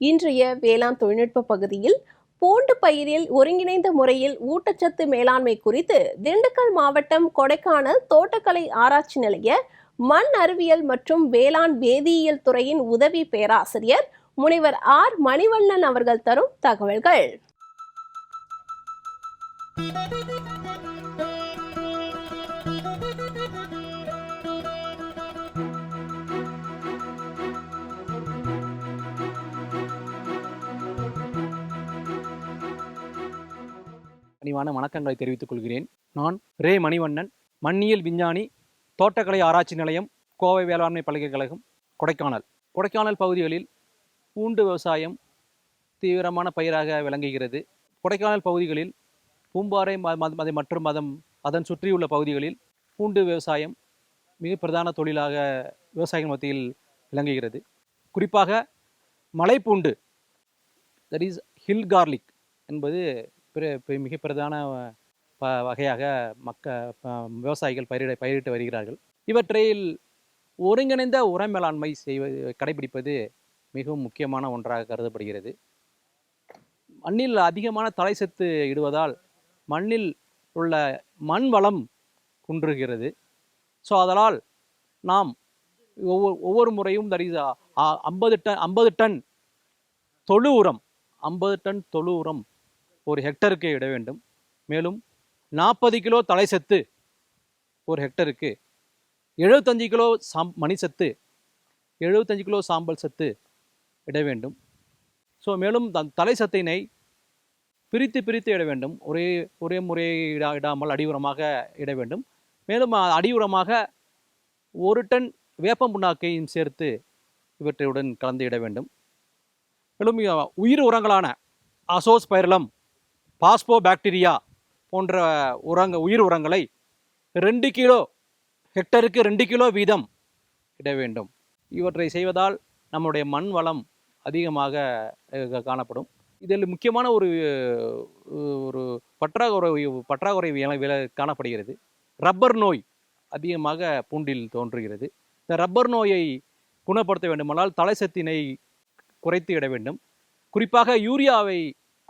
இன்றைய வேளாண் தொழில்நுட்ப பகுதியில் பூண்டு பயிரில் ஒருங்கிணைந்த முறையில் ஊட்டச்சத்து மேலாண்மை குறித்து திண்டுக்கல் மாவட்டம் கொடைக்கானல் தோட்டக்கலை ஆராய்ச்சி நிலைய மண் அறிவியல் மற்றும் வேளாண் வேதியியல் துறையின் உதவி பேராசிரியர் முனைவர் ஆர் மணிவண்ணன் அவர்கள் தரும் தகவல்கள். பணிவான வணக்கங்களை தெரிவித்துக் கொள்கிறேன். நான் ரே மணிவண்ணன் மண்ணியல் விஞ்ஞானி தோட்டக்கலை ஆராய்ச்சி நிலையம் கோவை வேளாண்மை பல்கலைக்கழகம் கொடைக்கானல். கொடைக்கானல் பகுதிகளில் பூண்டு விவசாயம் தீவிரமான பயிராக விளங்குகிறது. கொடைக்கானல் பகுதிகளில் பூம்பாறை ம- மத- மற்றும் அதன் அதன் சுற்றியுள்ள பகுதிகளில் பூண்டு விவசாயம் மிக பிரதான தொழிலாக விவசாயிகள் மத்தியில் விளங்குகிறது. குறிப்பாக மலைப்பூண்டு தட் இஸ் ஹில் கார்லிக் என்பது மிக பிரதான ப- வகையாக மக்க விவசாயிகள் பயிரிட பயிரிட்டு வருகிறார்கள். இவற்றில் ஒருங்கிணைந்த உர மேலாண்மை செய்வது கடைபிடிப்பது மிகவும் முக்கியமான ஒன்றாக கருதப்படுகிறது. மண்ணில் அதிகமான தலை சத்து இடுவதால் மண்ணில் உள்ள மண் வளம் குன்றுகிறது. ஸோ அதனால் நாம் ஒவ்வொரு ஒவ்வொரு முறையும் தட் இஸ் ஐம்பது டன் ஐம்பது டன் தொழு உரம் ஐம்பது டன் தொழு உரம் ஒரு ஹெக்டருக்கு இட வேண்டும். மேலும் நாற்பது கிலோ தலைசத்து ஒரு ஹெக்டருக்கு எழுபத்தஞ்சு கிலோ சாம் மணி சத்து எழுபத்தஞ்சு கிலோ சாம்பல் சத்து இட வேண்டும். ஸோ மேலும் த- தலை சத்தினை பிரித்து பிரித்து இட வேண்டும். ஒரே ஒரே முறையை இடா இடாமல் அடி உரமாக இட வேண்டும். மேலும் அ- அடி உரமாக ஒரு டன் வேப்பம் புண்ணாக்கையும் சேர்த்து இவற்றையுடன் கலந்து இட வேண்டும். மேலும் உயிர் உரங்களான அசோஸ்பைரலம் பாஸ்போ பாக்டீரியா போன்ற உரங்க உயிர் உரங்களை ரெண்டு கிலோ ஹெக்டருக்கு ரெண்டு கிலோ வீதம் இட வேண்டும். இவற்றை செய்வதால் நம்முடைய மண் வளம் அதிகமாக காணப்படும். இதில் முக்கியமான ஒரு ஒரு பற்றாக்குறை பற்றாக்குறை விலை காணப்படுகிறது. ரப்பர் நோய் அதிகமாக பூண்டில் தோன்றுகிறது. இந்த ரப்பர் நோயை குணப்படுத்த வேண்டுமானால் தலைசத்தினை குறைத்து இட வேண்டும். குறிப்பாக யூரியாவை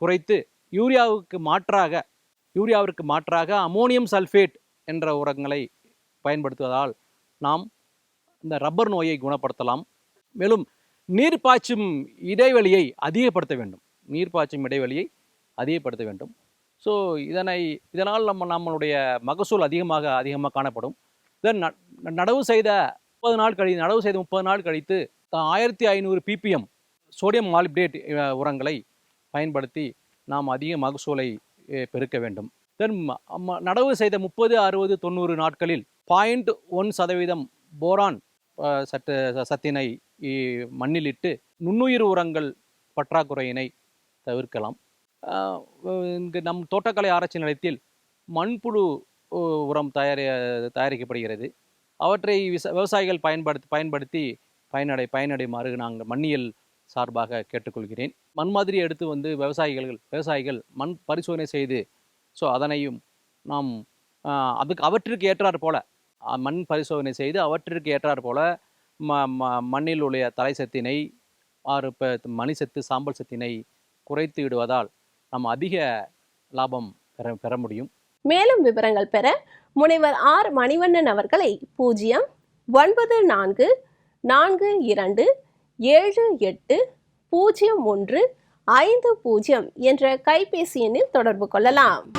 குறைத்து யூரியாவுக்கு மாற்றாக யூரியாவிற்கு மாற்றாக அமோனியம் சல்ஃபேட் என்ற உரங்களை பயன்படுத்துவதால் நாம் இந்த ரப்பர் நோயை குணப்படுத்தலாம். மேலும் நீர் பாய்ச்சும் இடைவெளியை அதிகப்படுத்த வேண்டும். நீர் பாய்ச்சும் இடைவெளியை அதிகப்படுத்த வேண்டும். ஸோ இதனை இதனால் நம்ம நம்மளுடைய மகசூல் அதிகமாக அதிகமாக காணப்படும். தென் நடவு செய்த முப்பது நாள் கழி நடவு செய்த முப்பது நாள் கழித்து ஆயிரத்தி ஐநூறு பிபிஎம் சோடியம் மாலிப்டேட் உரங்களை பயன்படுத்தி நாம் அதிக மகசூலை பெருக்க வேண்டும். தென் நடவு செய்த முப்பது அறுபது தொண்ணூறு நாட்களில் பாயிண்ட் ஒன் சதவீதம் போரான் அஹ், சத்து சத்தினை மண்ணிலிட்டு நுண்ணுயிர் உரங்கள் பற்றாக்குறையினை தவிர்க்கலாம். இங்கு நம் தோட்டக்கலை ஆராய்ச்சி நிலையத்தில் மண்புழு உரம் தயாரி தயாரிக்கப்படுகிறது. அவற்றை விவசாயிகள் பயன்படுத்தி பயன்படுத்தி பயனடை பயனடைமாறு நாங்கள் மண்ணியல் சார்பாக கேட்டுக்கொள்கிறேன். மண் மாதிரி எடுத்து வந்து விவசாயிகள் விவசாயிகள் மண் பரிசோதனை செய்து ஸோ அதனையும் நாம் அதுக்கு அவற்றிற்கு ஏற்றாற் போல மண் பரிசோதனை செய்து அவற்றிற்கு ஏற்றாற் போல ம ம- மண்ணில் உள்ள தலை சத்தினை ஆறு இப்போ மணி சத்து சாம்பல் சத்தினை குறைத்து விடுவதால் நம்ம அதிக லாபம் பெற பெற முடியும். மேலும் விவரங்கள் பெற முனைவர் ஆர் மணிவண்ணன் அவர்களை பூஜ்ஜியம் ஒன்பது நான்கு நான்கு இரண்டு ஏழு எட்டு பூஜ்ஜியம் ஒன்று ஐந்து பூஜ்ஜியம் என்ற கைபேசி எண்ணில் தொடர்பு கொள்ளலாம்.